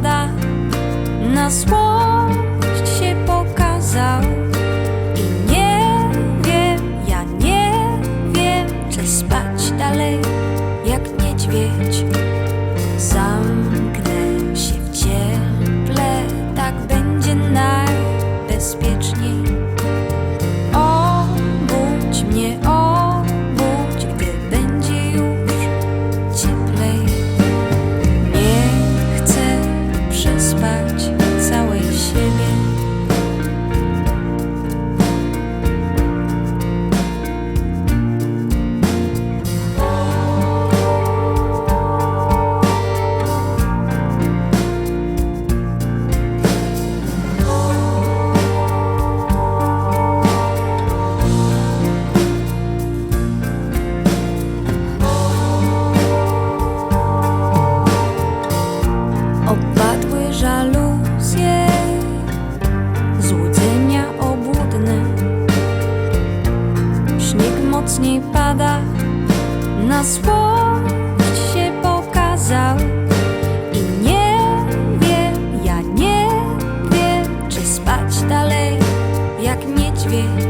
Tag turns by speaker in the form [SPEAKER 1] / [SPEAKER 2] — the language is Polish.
[SPEAKER 1] вода на свой na złość się pokazał I nie wiem, ja nie wiem Czy spać dalej jak niedźwiedź.